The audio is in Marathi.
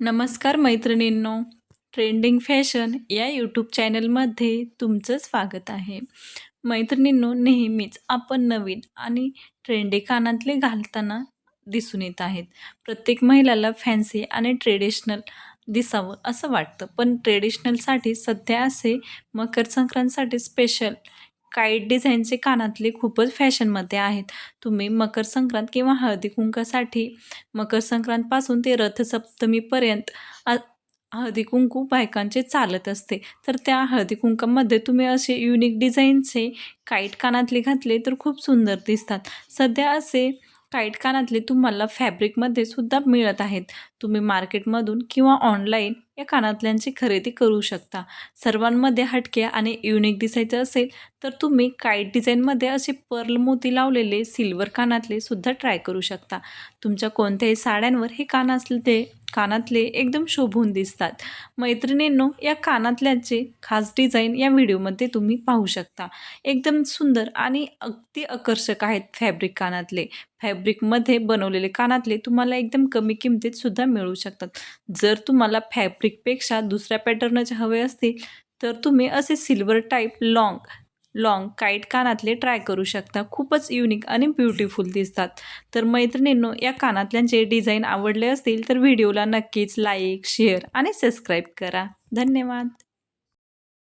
नमस्कार मैत्रिणींनो. ट्रेंडिंग फॅशन या यूट्यूब चॅनलमध्ये तुमचं स्वागत आहे. मैत्रिणींनो नेहमीच आपण नवीन आणि ट्रेंडी कानातले घालताना दिसून येत आहेत. प्रत्येक महिलाला फॅन्सी आणि ट्रेडिशनल दिसावं असं वाटतं. पण ट्रेडिशनलसाठी सध्या असे मकर संक्रांतसाठी स्पेशल काईट डिझाईनचे कानातले खूपच फॅशनमध्ये आहेत. तुम्ही मकर संक्रांत किंवा हळदी कुंकासाठी मकर संक्रांतपासून ते रथसप्तमीपर्यंत हळदी कुंकू बायकांचे चालत असते. तर त्या हळदी कुंकामध्ये तुम्ही असे युनिक डिझाईनचे काईट कानातले घातले तर खूप सुंदर दिसतात. सध्या असे काईट कानातले तुम्हाला फॅब्रिकमध्ये सुद्धा मिळत आहेत. तुम्ही मार्केटमधून किंवा ऑनलाईन या कानातल्यांची खरेदी करू शकता. सर्वांमध्ये हटके आणि युनिक दिसायचं असेल तर तुम्ही काईट डिझाईनमध्ये असे पर्ल मोती लावलेले सिल्वर कानातले सुद्धा ट्राय करू शकता. तुमच्या कोणत्याही साड्यांवर हे कानातले ते कानातले एकदम शोभून दिसतात. मैत्रिणींनो या कानातल्याचे खास डिझाईन या व्हिडिओमध्ये तुम्ही पाहू शकता. एकदम सुंदर आणि अगदी आकर्षक आहेत फॅब्रिक कानातले. फॅब्रिकमध्ये बनवलेले कानातले तुम्हाला एकदम कमी किमतीत सुद्धा मिळू शकतात. जर तुम्हाला फॅब्रिकपेक्षा दुसऱ्या पॅटर्नचे हवे असतील तर तुम्ही असे silver type long long kite कानातले ट्राय करू शकता. खूपच युनिक आणि ब्युटिफुल दिसतात. तर मैत्रिणींनो या कानातल्यांचे डिझाईन आवडले असतील तर व्हिडिओला नक्कीच लाईक शेअर आणि सबस्क्राईब करा. धन्यवाद!